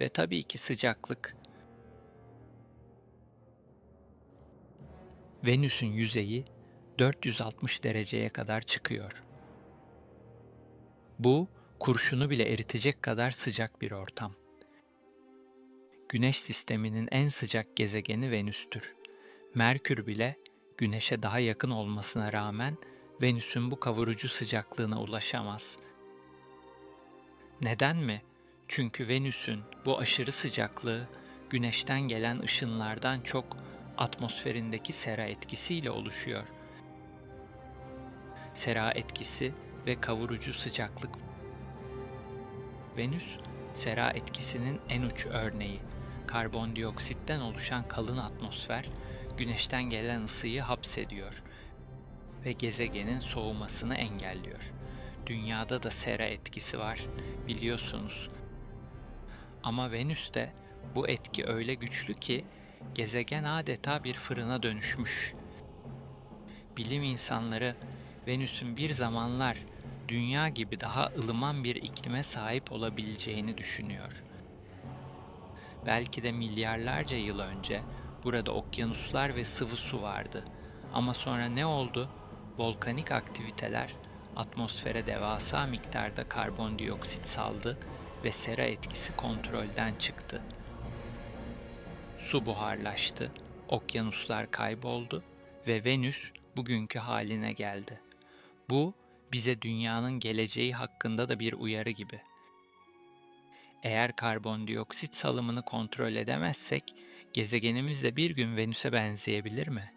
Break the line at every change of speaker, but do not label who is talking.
ve tabii ki sıcaklık. Venüs'ün yüzeyi 460 dereceye kadar çıkıyor. Bu, kurşunu bile eritecek kadar sıcak bir ortam. Güneş sisteminin en sıcak gezegeni Venüs'tür. Merkür bile Güneş'e daha yakın olmasına rağmen Venüs'ün bu kavurucu sıcaklığına ulaşamaz. Neden mi? Çünkü Venüs'ün bu aşırı sıcaklığı Güneş'ten gelen ışınlardan çok atmosferindeki sera etkisiyle oluşuyor. Sera etkisi ve kavurucu sıcaklık. Venüs, sera etkisinin en uç örneği. Karbondioksitten oluşan kalın atmosfer, Güneşten gelen ısıyı hapsediyor ve gezegenin soğumasını engelliyor. Dünyada da sera etkisi var, biliyorsunuz. Ama Venüs'te bu etki öyle güçlü ki gezegen adeta bir fırına dönüşmüş. Bilim insanları Venüs'ün bir zamanlar dünya gibi daha ılıman bir iklime sahip olabileceğini düşünüyor. Belki de milyarlarca yıl önce burada okyanuslar ve sıvı su vardı. Ama sonra ne oldu? Volkanik aktiviteler atmosfere devasa miktarda karbondioksit saldı ve sera etkisi kontrolden çıktı. Su buharlaştı, okyanuslar kayboldu ve Venüs bugünkü haline geldi. Bu bize dünyanın geleceği hakkında da bir uyarı gibi. Eğer karbondioksit salımını kontrol edemezsek, gezegenimiz de bir gün Venüs'e benzeyebilir mi?